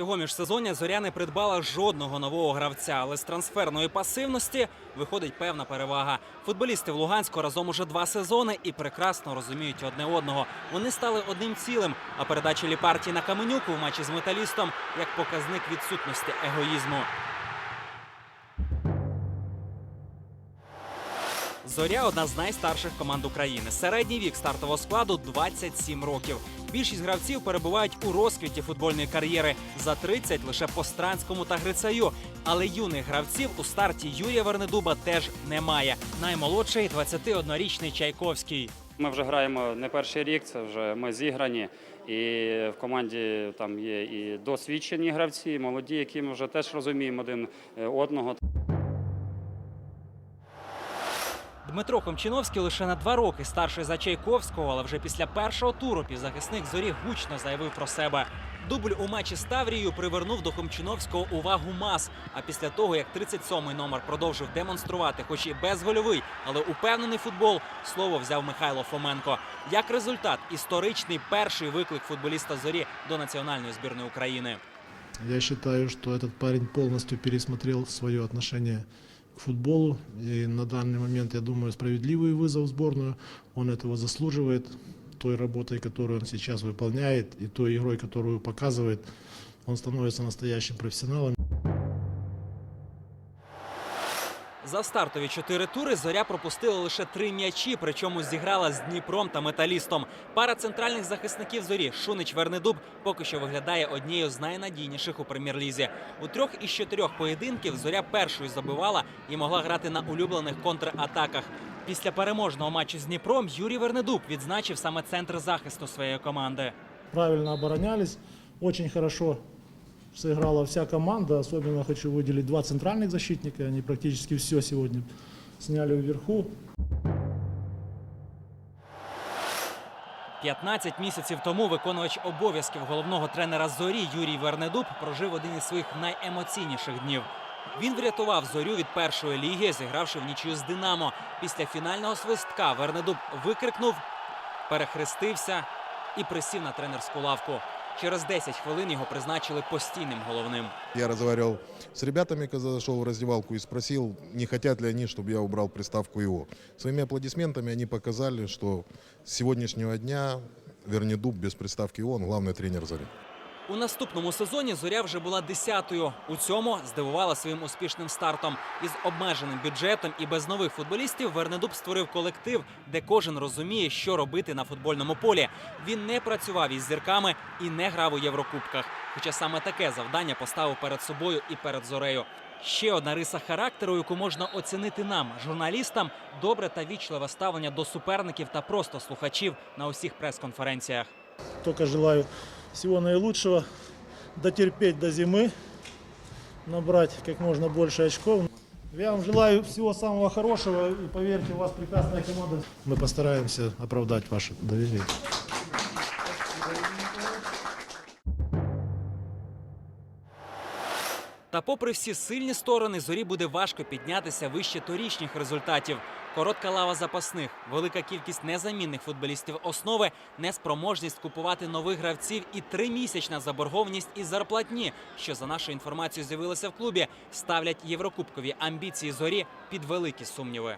цього міжсезоння зоря не придбала жодного нового гравця, але з трансферної пасивності виходить певна перевага. Футболісти в Луганську разом уже два сезони і прекрасно розуміють одне одного. Вони стали одним цілим. А передача Ліпарті на Каменюку в матчі з металістом як показник відсутності егоїзму. Зоря одна з найстарших команд України. Середній вік стартового складу 27 років. Більшість гравців перебувають у розквіті футбольної кар'єри за 30 лише по Странському та Грицаю. Але юних гравців у старті Юрія Вернедуба теж немає. Наймолодший 21-річний Чайковський. Ми вже граємо не перший рік, це вже ми зіграні. І в команді там є і досвідчені гравці, і молоді, які ми вже теж розуміємо один е, одного. Дмитро Комчиновський лише на два роки старший за Чайковського, але вже після першого туру півзахисник зорі гучно заявив про себе. Дубль у матчі з Таврією привернув до Комчиновського увагу мас. А після того, як 37-й номер продовжив демонструвати, хоч і безгольовий, але упевнений футбол, слово взяв Михайло Фоменко. Як результат, історичний перший виклик футболіста зорі до національної збірної України. Я считаю, что этот парень полностью пересмотрел свое отношение футболу. И на данный момент, я думаю, справедливый вызов в сборную. Он этого заслуживает. Той работой, которую он сейчас выполняет, и той игрой, которую показывает, он становится настоящим профессионалом. За стартові чотири тури зоря пропустила лише три м'ячі, причому зіграла з Дніпром та металістом. Пара центральних захисників зорі Шунич Вернедуб поки що виглядає однією з найнадійніших у прем'єр-лізі. У трьох із чотирьох поєдинків зоря першою забивала і могла грати на улюблених контратаках. Після переможного матчу з Дніпром Юрій Вернедуб відзначив саме центр захисту своєї команди. Правильно оборонялись. Очень хорошо сыграла вся команда. Особенно хочу выделить два центральных защитника. Они практически все сегодня сняли вверху. 15 місяців тому виконувач обов'язків головного тренера зорі Юрій Вернедуб прожив один із своїх найемоційніших днів. Він врятував зорю від першої ліги, зігравши в нічию з Динамо. Після фінального свистка Вернедуб викрикнув, перехрестився і присів на тренерську лавку. Через 10 хвилин його призначили постійним головним. Я разговаривал с ребятами, когда зашел в раздевалку и спросил, не хотят ли они, чтобы я убрал приставку «его». Своими аплодисментами они показали, что с сегодняшнего дня Вернедуб без приставки ООН он главный тренер «Зари». У наступному сезоні зоря вже була десятою. У цьому здивувала своїм успішним стартом. Із обмеженим бюджетом і без нових футболістів Вернедуб створив колектив, де кожен розуміє, що робити на футбольному полі. Він не працював із зірками і не грав у Єврокубках. Хоча саме таке завдання поставив перед собою і перед зорею. Ще одна риса характеру, яку можна оцінити нам, журналістам, добре та вічливе ставлення до суперників та просто слухачів на усіх прес-конференціях. Только желаю всего наилучшего, дотерпеть до зимы, набрать как можно больше очков. Я вам желаю всего самого хорошего и поверьте, у вас прекрасная команда. Мы постараемся оправдать ваше доверие. Та попри всі сильні сторони, зорі буде важко піднятися вище торічніх результатів. Коротка лава запасних, велика кількість незамінних футболістів основи, неспроможність купувати нових гравців і тримісячна заборгованість із зарплатні, що за нашою інформацією з'явилася в клубі, ставлять єврокубкові амбіції зорі під великі сумніви.